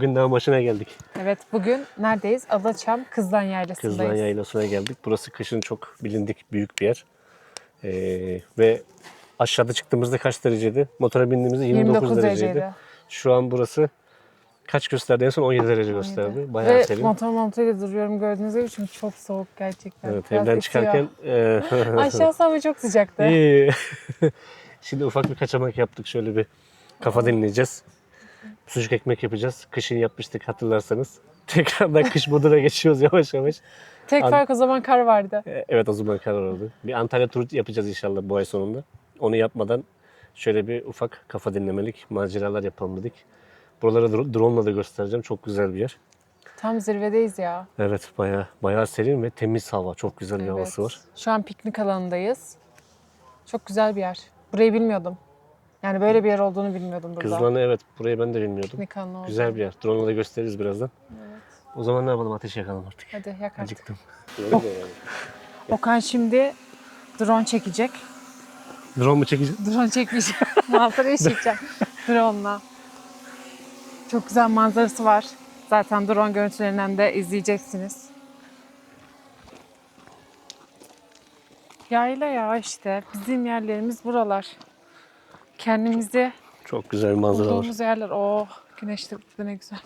Bugün dağ başına geldik. Evet bugün neredeyiz? Adaçam Kızlan Yaylası'ndayız. Kızılan Yaylası'na geldik. Burası kışın çok bilindik büyük bir yer. Ee, ve aşağıda çıktığımızda kaç dereceydi? Motora bindiğimizde 29, 29 dereceydi. dereceydi. Şu an burası kaç gösterdi? En son 17 derece gösterdi. Bayağı Ve serin. motor montuyla duruyorum gördüğünüz gibi çünkü çok soğuk gerçekten. Evet, Biraz evden çıkarken e, Aşağısı hava çok sıcaktı. İyi. Şimdi ufak bir kaçamak yaptık. Şöyle bir kafa dinleyeceğiz. Sucuk ekmek yapacağız. Kışın yapmıştık hatırlarsanız. Tekrardan kış moduna geçiyoruz yavaş yavaş. Tek An- fark o zaman kar vardı. E, Evet o zaman karar oldu. Bir Antalya turu yapacağız inşallah bu ay sonunda. Onu yapmadan şöyle bir ufak kafa dinlemelik maceralar yapalım dedik. Buraları dro- drone ile de göstereceğim. Çok güzel bir yer. Tam zirvedeyiz ya. Evet bayağı bayağı serin ve temiz hava. Çok güzel bir havası var. Şu an piknik alanındayız. Çok güzel bir yer. Burayı bilmiyordum. Yani böyle bir yer olduğunu bilmiyordum burada. Kızılanı evet burayı ben de bilmiyordum. Güzel bir yer. Drone ile de gösteririz birazdan. O zaman ne yapalım? Ateş yakalım artık. Hadi yak artık. Acıktım. Okan şimdi drone çekecek. Drone mu çekeceğiz? Drone çekmeyeceğim. Manzara yaşayacağım. Drone'la. Çok güzel manzarası var. Zaten drone görüntülerinden de izleyeceksiniz. Yayla ya işte. Bizim yerlerimiz buralar. Kendimizi Çok güzel bir manzara var. bulduğumuz yerler. Oh güneş de burada ne güzel.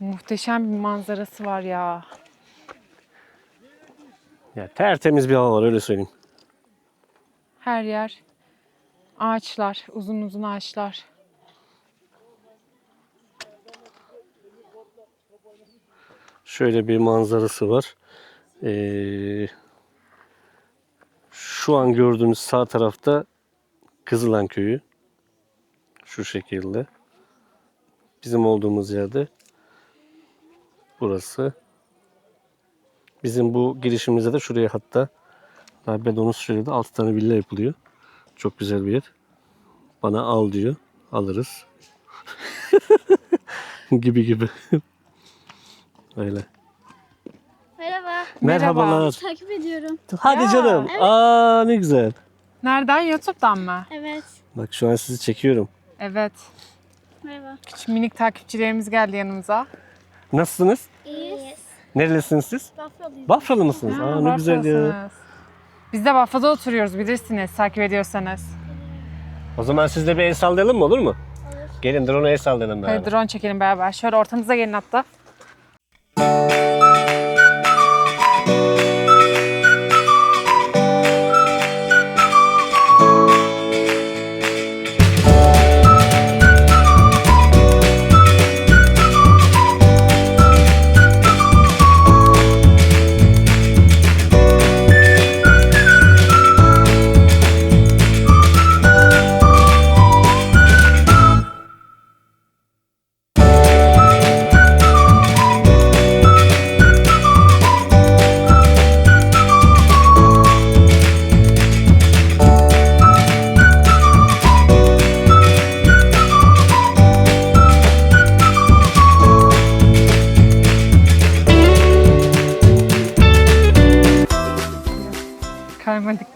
Muhteşem bir manzarası var ya. Ya, tertemiz bir hava var öyle söyleyeyim. Her yer ağaçlar, uzun uzun ağaçlar. Şöyle bir manzarası var. Ee, şu an gördüğünüz sağ tarafta Kızılan Köyü. Şu şekilde. Bizim olduğumuz yerde burası. Bizim bu girişimizde de şuraya hatta daha ben de onu söyledi. 6 tane villa yapılıyor. Çok güzel bir yer. Bana al diyor. Alırız. gibi gibi. Öyle. Merhaba. Merhabalar. Takip ediyorum. Hadi Ya, canım. evet. Aa ne güzel. Nereden? YouTube'dan mı? Evet. Bak şu an sizi çekiyorum. Evet. Merhaba. Küçük minik takipçilerimiz geldi yanımıza. Nasılsınız? İyiyiz. Nerelisiniz siz? Bafralıyım. Bafralı mısınız? Ha, Aa ne güzel ya. Biz de Bafra'da oturuyoruz bilirsiniz takip ediyorsanız. O zaman siz de bir el sallayalım mı olur mu? Gelin drone'a el sallayalım beraber. Hadi drone çekelim beraber. Şöyle ortamıza gelin hatta.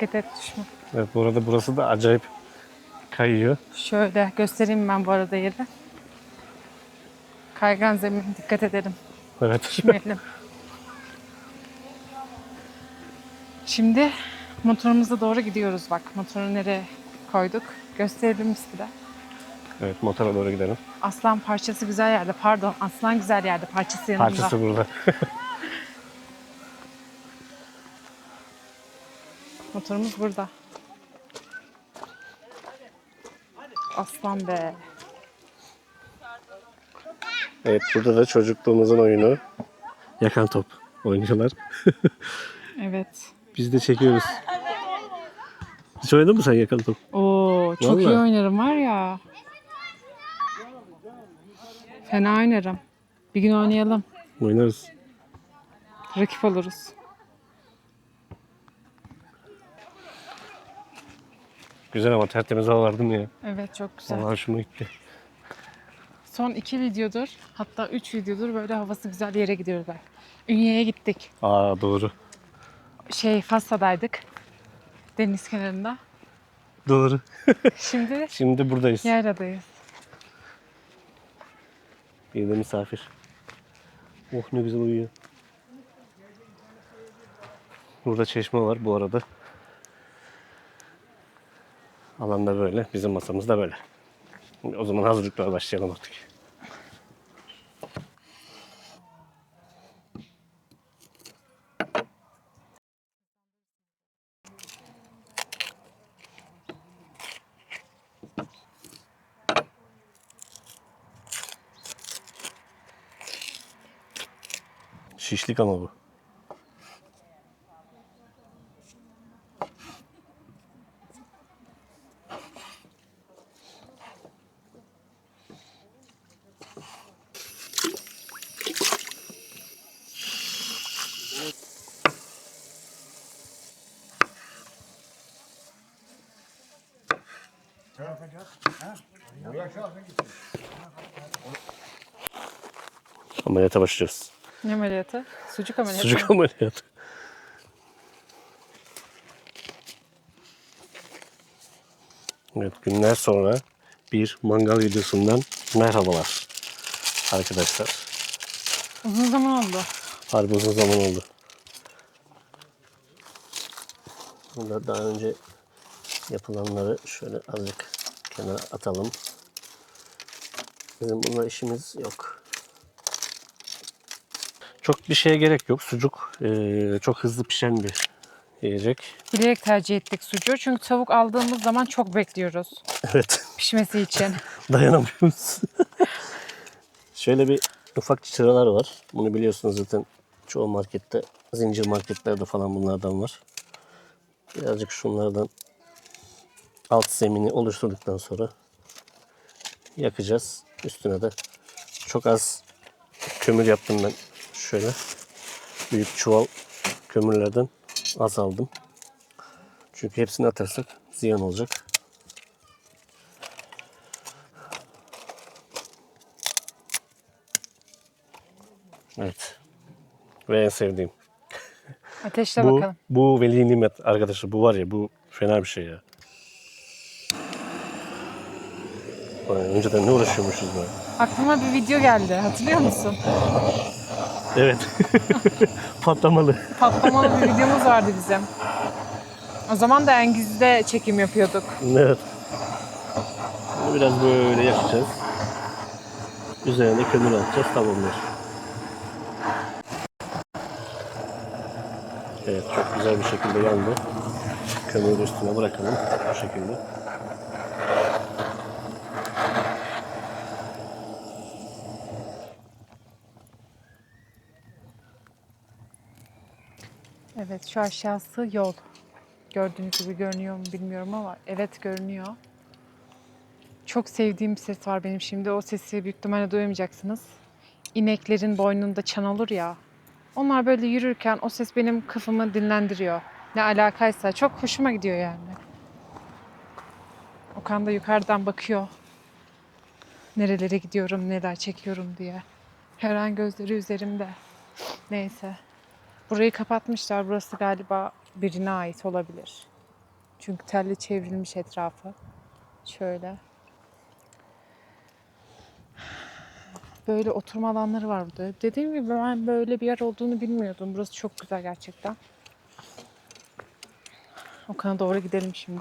Dikkat et düşme. Evet bu arada burası da acayip kayıyor. Şöyle göstereyim ben bu arada yeri. Kaygan zemin dikkat edelim. Evet. Düşmeyelim. Şimdi motorumuza doğru gidiyoruz bak. Motoru nereye koyduk? Gösterelim mi size? evet motora doğru gidelim. Aslan parçası güzel yerde. Pardon aslan güzel yerde. Parçası yanında. Parçası burada. Motorumuz burada. Aslan be. evet burada da çocukluğumuzun oyunu. Yakan top oynuyorlar. Evet. Biz de çekiyoruz. Hiç oynadın mı sen yakan top? Oo çok iyi Vallahi. oynarım var ya. Fena oynarım. Bir gün oynayalım. Oynarız. Rakip oluruz. Güzel ama tertemiz hava var değil mi ya? Evet çok güzel. Vallahi hoşuma gitti. Son iki videodur hatta üç videodur böyle havası güzel yere gidiyoruz. Ünye'ye gittik. Aa doğru. Şey Fas'ta'daydık. Deniz kenarında. Doğru. Şimdi Şimdi buradayız. yayladayız. Bir de misafir. Oh ne güzel uyuyor. Burada çeşme var bu arada. Alanda böyle. Bizim masamız da böyle. O zaman hazırlıklara başlayalım artık. Şişlik ama bu. Ameliyata başlıyoruz. Ne ameliyatı? Sucuk ameliyatı. Sucuk ameliyatı. Evet günler sonra bir mangal videosundan merhabalar arkadaşlar. Uzun zaman oldu. Harbi uzun zaman oldu. Burada daha önce yapılanları şöyle azıcık kenara atalım. Bizim bununla işimiz yok. Çok bir şeye gerek yok. Sucuk eee, çok hızlı pişen bir yiyecek. Bilerek tercih ettik sucuğu. Çünkü tavuk aldığımız zaman çok bekliyoruz Evet. pişmesi için. Dayanamıyoruz. Şöyle bir ufak çıralar var. Bunu biliyorsunuz zaten çoğu markette, zincir marketlerde falan bunlardan var. Birazcık şunlardan alt zemini oluşturduktan sonra yakacağız. Üstüne de çok az kömür yaptım ben. Şöyle büyük çuval kömürlerden az aldım. Çünkü hepsini atarsak ziyan olacak. Evet. Ve en sevdiğim. Ateşle bu, bakalım. bu veli nimet arkadaşlar. Bu var ya bu fena bir şey ya. Önceden ne uğraşıyormuşuz böyle. Aklıma bir video geldi. Hatırlıyor musun? Evet. Patlamalı. Patlamalı bir videomuz vardı bizim. O zaman da Engiz'de çekim yapıyorduk. Evet. Bunu biraz böyle yakacağız. Üzerine kömür atacağız. Tamamdır. Evet çok güzel bir şekilde yandı. Kömürü üstüne bırakalım. Bu şekilde. Evet şu aşağısı yol. Gördüğünüz gibi görünüyor mu bilmiyorum ama evet görünüyor. Çok sevdiğim bir ses var benim şimdi. O sesi büyük ihtimalle duyamayacaksınız. İneklerin boynunda çan olur ya. Onlar böyle yürürken o ses benim kafamı dinlendiriyor. Ne alakaysa çok hoşuma gidiyor yani. Okan da yukarıdan bakıyor. Nerelere gidiyorum, neler çekiyorum diye. Her an gözleri üzerimde. Neyse. Burayı kapatmışlar. Burası galiba birine ait olabilir. Çünkü telle çevrilmiş etrafı. Şöyle. Böyle oturma alanları var burada. Dediğim gibi ben böyle bir yer olduğunu bilmiyordum. Burası çok güzel gerçekten. Okan'a doğru gidelim şimdi.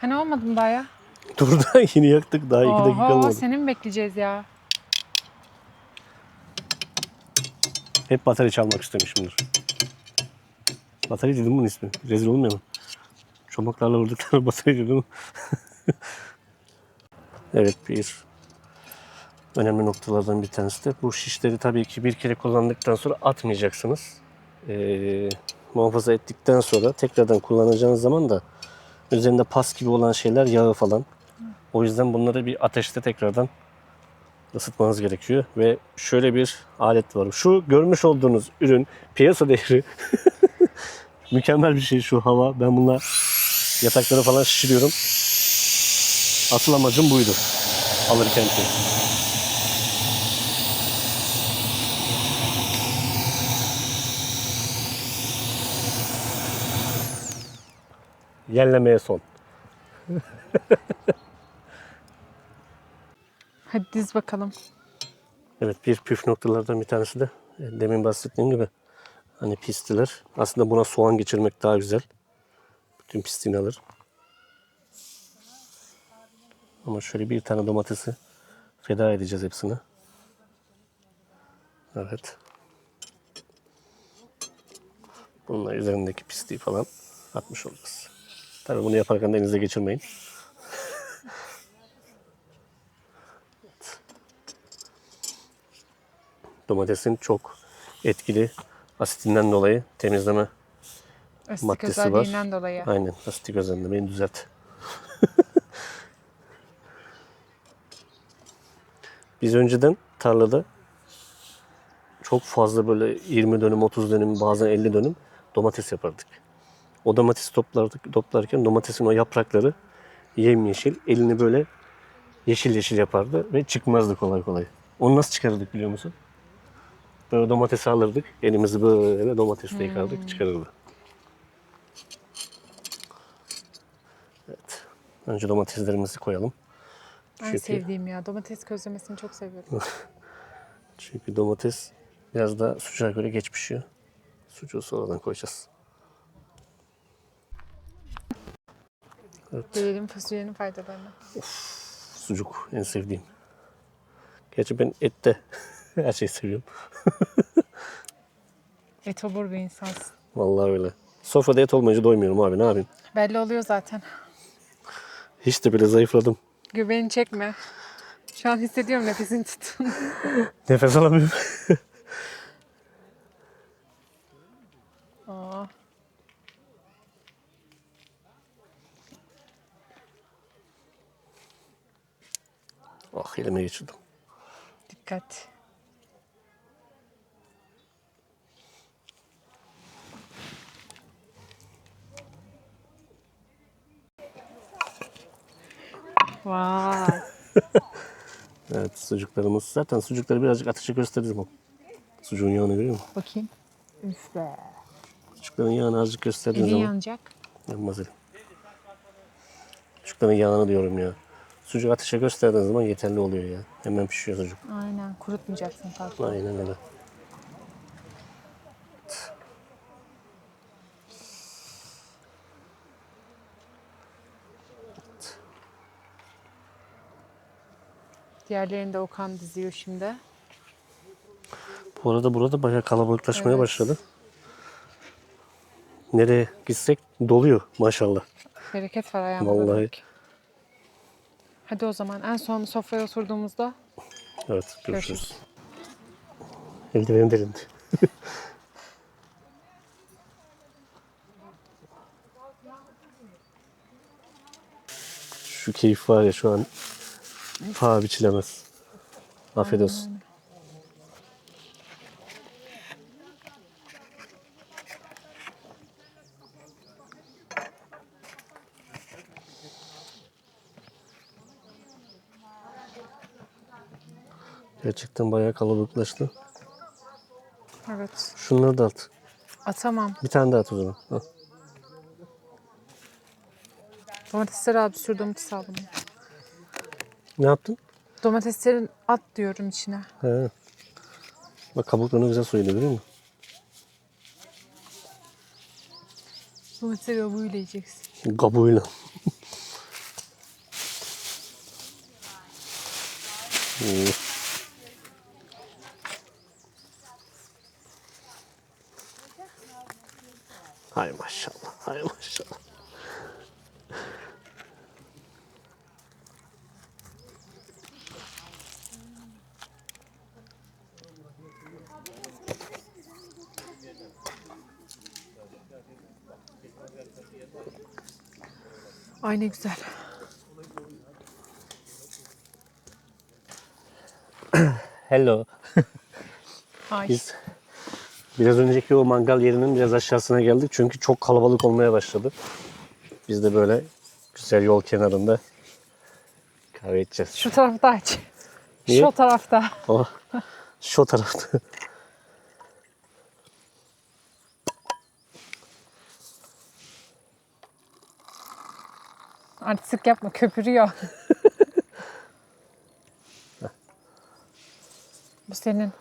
Hani olmadı mı daha ya? Dur da yeni yaktık. Daha iki dakika Oha, kalmadı. seni mi bekleyeceğiz ya? Hep batarya çalmak istemişimdir. Batarya dedim bunun ismi. Rezil olmayalım. Çomaklarla vurdukları batarya dedim. evet bir önemli noktalardan bir tanesi de bu şişleri tabii ki bir kere kullandıktan sonra atmayacaksınız. Ee, muhafaza ettikten sonra tekrardan kullanacağınız zaman da üzerinde pas gibi olan şeyler yağı falan. O yüzden bunları bir ateşte tekrardan ısıtmanız gerekiyor. Ve şöyle bir alet var. Şu görmüş olduğunuz ürün piyasa değeri. Mükemmel bir şey şu hava. Ben bununla yatakları falan şişiriyorum. Asıl amacım buydu alırken ki. Yenlemeye son. Hadi diz bakalım. Evet bir püf noktalardan bir tanesi de e, demin bahsettiğim gibi hani pistiler. Aslında buna soğan geçirmek daha güzel. Bütün pisliğini alır. Ama şöyle bir tane domatesi feda edeceğiz hepsini. Evet. Bununla üzerindeki pisliği falan atmış olacağız. Tabii bunu yaparken de elinize geçirmeyin. Domatesin çok etkili asitinden dolayı temizleme Asitlik maddesi var. özelliğinden dolayı. Aynen asitik özelliğinde beni düzelt. Biz önceden tarlada çok fazla böyle 20 dönüm, 30 dönüm, bazen 50 dönüm domates yapardık. O domatesi toplardık, toplarken domatesin o yaprakları yemyeşil, elini böyle yeşil yeşil yapardı ve çıkmazdı kolay kolay. Onu nasıl çıkarırdık biliyor musun? Böyle domatesi alırdık, elimizi böyle domatesle yıkardık, çıkarırdı. Evet. Önce domateslerimizi koyalım. En Çünkü, sevdiğim ya. Domates közlemesini çok seviyorum. çünkü domates biraz daha sucuğa göre geç pişiyor. Sucuğu sonradan koyacağız. Gelelim fasulyenin faydalarına. Sucuk en sevdiğim. Gerçi ben ette her şeyi seviyorum. Etobur bir insansın. Vallahi öyle. Sofrada et olmayınca doymuyorum abi ne yapayım. Belli oluyor zaten. Hiç de bile zayıfladım. Göbeğini çekme. Şu an hissediyorum nefesini tutun. Nefes alamıyorum. Aa, ah elime geçirdim. dikkat. Vay. Evet sucuklarımız. Zaten sucukları birazcık ateşe gösteririz bu. Sucuğun yağını görüyor musun? Bakayım. Üf be. Sucukların yağını azıcık gösterdiğin Elin zaman. yanacak. Yanmaz elim. Sucukların yağını diyorum ya. Sucuk ateşe gösterdiğin zaman yeterli oluyor ya. Hemen pişiyor sucuk. Aynen. Kurutmayacaksın fazla. Aynen öyle. Diğerlerini de Okan diziyor şimdi. Bu arada burada bayağı kalabalıklaşmaya Evet. başladı. Nereye gitsek doluyor maşallah. Bereket var ayağımda. Vallahi. demek. Hadi o zaman en son sofraya oturduğumuzda Evet görüşürüz. Görüşürüz. Eldivenim delindi. Şu keyif var ya şu an paha biçilemez. Afiyet olsun. Gerçekten bayağı kalabalıklaştı. evet Şunları da at. atamam. Bir tane daha at o zaman. Al. Domatesleri abi sür domates al bunu. Ne yaptın? Domateslerin at diyorum içine. He. Bak kabuklarını güzel soyuyor görüyor musun? Domatesleri kabuğuyla yiyeceksin. Kabuğuyla. Hmm. Hay maşallah, hay maşallah. Ay ne güzel. Hello. Ay. Biz biraz önceki o mangal yerinin biraz aşağısına geldik çünkü çok kalabalık olmaya başladı. Biz de böyle güzel yol kenarında kahve içeceğiz. Şu tarafta aç. Niye? Şu tarafta. Oh, şu tarafta. Artistik yapma köpürüyor. Bu senin.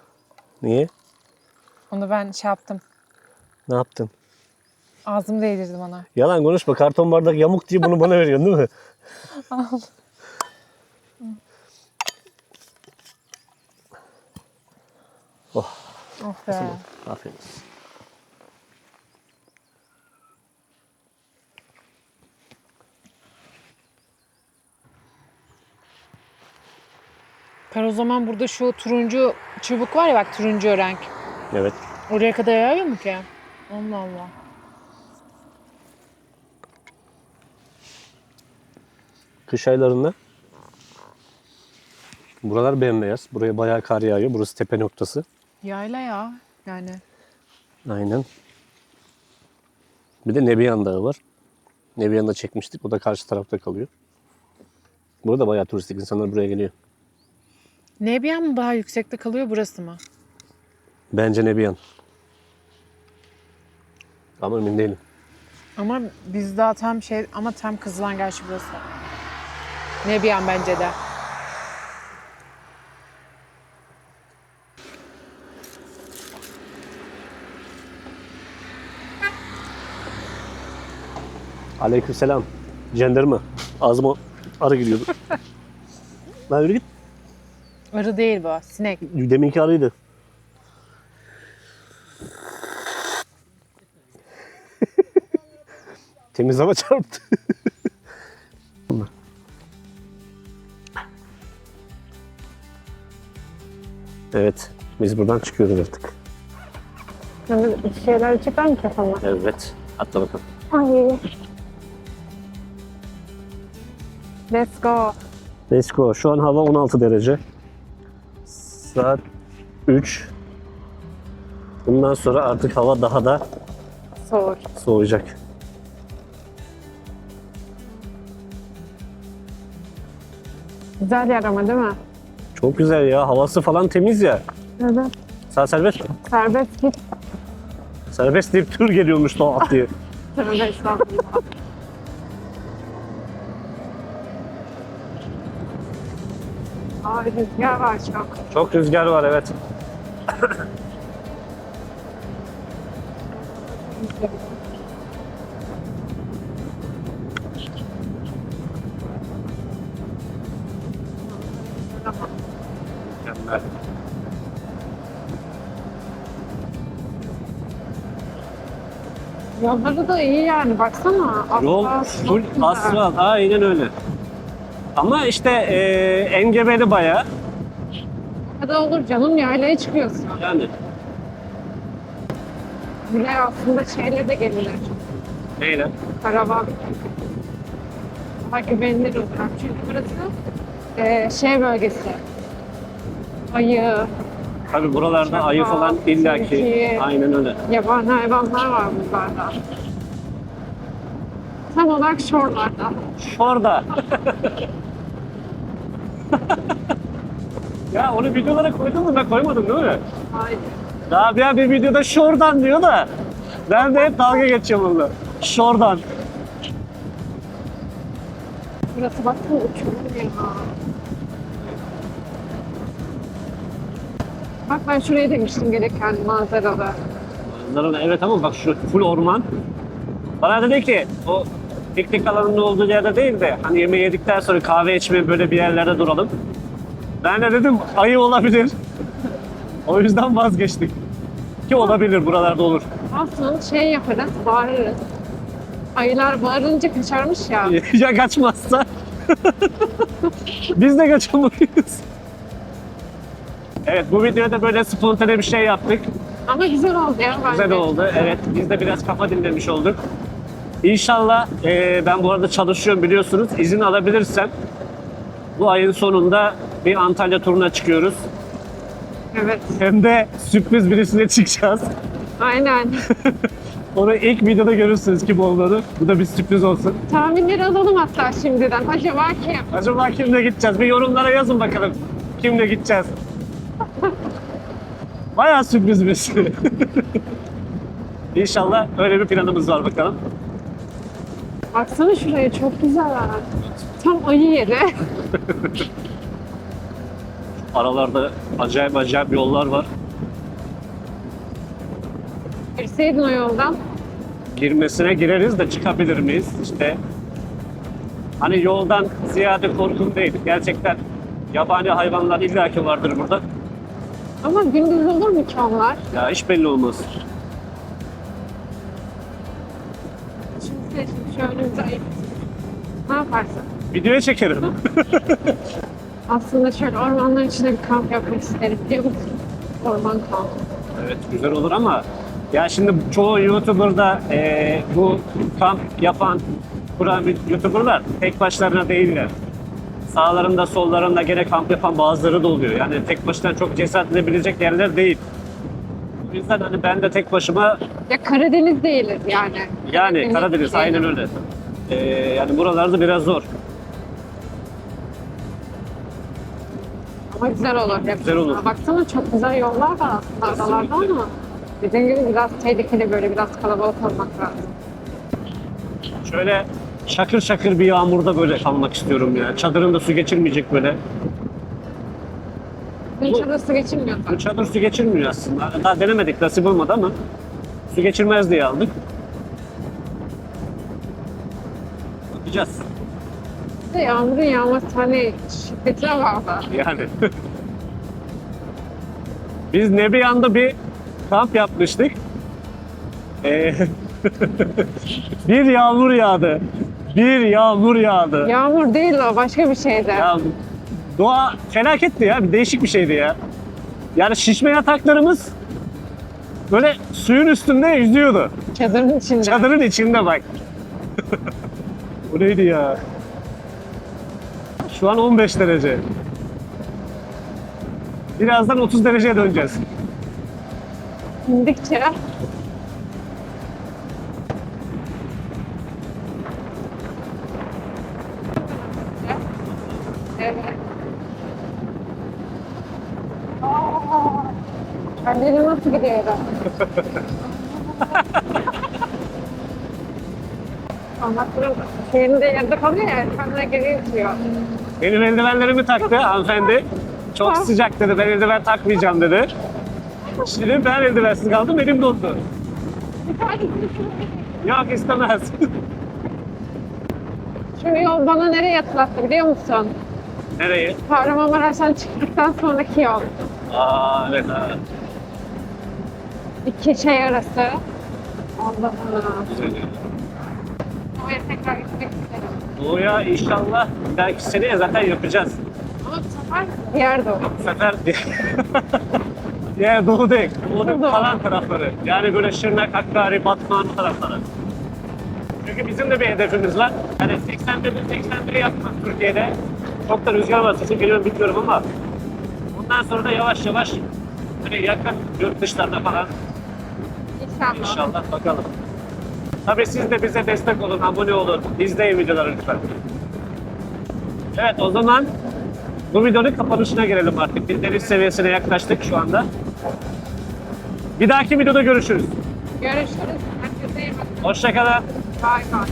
Niye? Onu ben şey yaptım. Ne yaptın? Ağzımı değdirdim ona. Yalan konuşma. Karton bardak yamuk diye bunu bana veriyorsun değil mi? Al. Oh. Oh be. Aferin. Kar o zaman burada şu turuncu çubuk var ya bak turuncu renk. Evet. Oraya kadar yağıyor mu ki? Allah Allah. Kış aylarında buralar bembeyaz. Buraya bayağı kar yağıyor. Burası tepe noktası. Yayla ya yani. Aynen. Bir de Nebiyan Dağı var. Nebiyan'da çekmiştik. O da karşı tarafta kalıyor. Burada bayağı turistik insanlar buraya geliyor. Nebiyan mı daha yüksekte kalıyor burası mı? Bence Nebiyan. Ama emin değilim. Ama biz daha tam şey ama tam Kızılan gerçi burası. Nebiyan bence de. Aleykümselam. Cenderme. Ağzıma arı giriyordu. Lan yürü git. Arı değil bu, sinek. Deminki arıydı. Temiz hava çarptı. evet. Biz buradan çıkıyoruz artık. Bir şeyler çıkar mı kafama? Evet. Atla bakalım. Ay. Let's go. Let's go. Şu an hava 16 derece. Saat 3. Bundan sonra artık hava daha da Soğur. soğuyacak. Güzel yer ama değil mi? Çok güzel ya. Havası falan temiz ya. Evet. Sen serbest mi? Serbest git. Serbest deyip tür geliyormuş doğal diye. Tövbe estağfurullah. Ay rüzgar var çok. Çok rüzgar var evet. Yolları da iyi yani baksana. Yol Asfalt, full asfalt. Aynen öyle. Ama işte e, engebeli bayağı. Hadi olur canım yaylaya çıkıyorsun. Yani Buraya aslında şeyle de gelinir. neyle? Karavan. Daha güvenilir olur. Çünkü burası eee, şey bölgesi. Ayı, Tabi buralarda Çakal, ayı falan illaki. tilki. Aynen öyle. yabani hayvanlar var buralarda. Tam olarak şorlarda. Şurada. ya onu videolara koydun mu? Ben koymadım değil mi? Haydi. Daha bir, bir videoda şuradan diyor da ben de hep dalga geçiyorum onunla. Şuradan. Burası baksana uçurum ya. Bak ben şuraya demiştim gereken manzaralı. Manzaralı evet ama bak şu full orman. Bana dedi ki o piknik alanının olduğu yerde değil de hani yemeği yedikten sonra kahve içmeye böyle bir yerlerde duralım. Ben de dedim ayı olabilir. O yüzden vazgeçtik. Ki olabilir buralarda olur. Aslında şey yaparız, bağırırız. Ayılar bağırınca kaçarmış ya. ya kaçmazsa biz de kaçamayız. Evet bu videoda böyle spontane bir şey yaptık. Ama güzel oldu ya bence. Güzel oldu. Evet biz de biraz kafa dinlemiş olduk. İnşallah eee, ben bu arada çalışıyorum biliyorsunuz. İzin alabilirsem bu ayın sonunda bir Antalya turuna çıkıyoruz. Evet, Hem de sürpriz birisine çıkacağız. aynen. Onu ilk videoda görürsünüz kim olduğunu. Bu da bir sürpriz olsun. Tahminleri alalım hatta şimdiden. Acaba kim? Acaba kimle gideceğiz? Bir yorumlara yazın bakalım. Kimle gideceğiz? Bayağı sürpriz birisi. İnşallah öyle bir planımız var bakalım. Baksana şuraya çok güzel. Tam ayı yeri. Aralarda acayip acayip yollar var. Girseydin o yoldan. Girmesine gireriz de çıkabilir miyiz? İşte hani yoldan ziyade korkum değil. Gerçekten yabani hayvanlar illaki vardır burada. Ama gündüz olur mu ki onlar? Ya hiç belli olmaz. Sen şimdi şu önümüze ayıp. Ne yaparsın? Videoya çekerim. Aslında şöyle ormanların içinde bir kamp yapmak isterim biliyor musun? Orman kampı. Evet güzel olur ama ya şimdi çoğu YouTuber'da eee, bu kamp yapan kuran YouTuber'lar tek başlarına değiller. Sağlarında sollarında gene kamp yapan bazıları da oluyor. Yani tek başına çok cesaret edebilecek yerler değil. O yüzden hani ben de tek başıma Ya Karadeniz değiliz yani. yani Karadeniz değiliz. aynen öyle. Eee, yani buralarda biraz zor. Ama güzel olur. Güzel olur. Baksana çok güzel yollar var aslında aralarda ama dediğim gibi biraz tehlikeli böyle biraz kalabalık olmak lazım. Şöyle şakır şakır bir yağmurda böyle kalmak istiyorum ya. Çadırında su geçirmeyecek böyle. Dün çadır su geçirmiyor Bu çadır su geçirmiyor aslında. Daha denemedik, nasip olmadı ama su geçirmez diye aldık. Bakacağız Bir de Yağmurun yağması hani şiddetine bağlı. yani. Biz Nebiyan'da bir kamp yapmıştık. Ee, bir yağmur yağdı. Bir yağmur yağdı. Yağmur değil o başka bir şeydi. Ya doğa felaketti ya. Bir değişik bir şeydi ya. Yani şişme yataklarımız böyle suyun üstünde yüzüyordu. Çadırın içinde. Çadırın içinde bak. Bu neydi ya? Şu an 15 derece. Birazdan 30 dereceye döneceğiz. İndikçe Kendini nasıl gidiyor? Anlattırım. Yerinde yerde kalıyor ya, kendine geri itiyor. Benim eldivenlerimi taktı hanımefendi. Çok sıcak dedi. Ben eldiven takmayacağım dedi. Şimdi ben eldivensiz kaldım. Elim dondu. Yok istemez. Şu yol bana nereye hatırlattı biliyor musun? Nereye? Kahramanmaraş'tan çıktıktan sonraki yol. Aa evet ha. İki şey arası. Allah Allah. Güzel. Oraya tekrar gitmek isterim. Doğuya inşallah dahaki seneye zaten yapacağız. Ama bu sefer diğer doğu. Bu sefer diğer doğu değil. Doğu. kalan tarafları. Yani böyle Şırnak, Hakkari, Batman tarafları. Çünkü bizim de bir hedefimiz var. Yani 81 81 yapmak Türkiye'de. Çok da rüzgar var. Sesim geliyor bilmiyorum ama bundan sonra da yavaş yavaş böyle yakın yurt dışlarında falan İnşallah. İnşallah bakalım. Tabii siz de bize destek olun, abone olun, izleyin videoları lütfen. Evet o zaman bu videonun kapanışına gelelim artık. Biz deniz seviyesine yaklaştık şu anda. Bir dahaki videoda görüşürüz. Görüşürüz. Herkese iyi bakın. Hoşçakalın. Bay bay.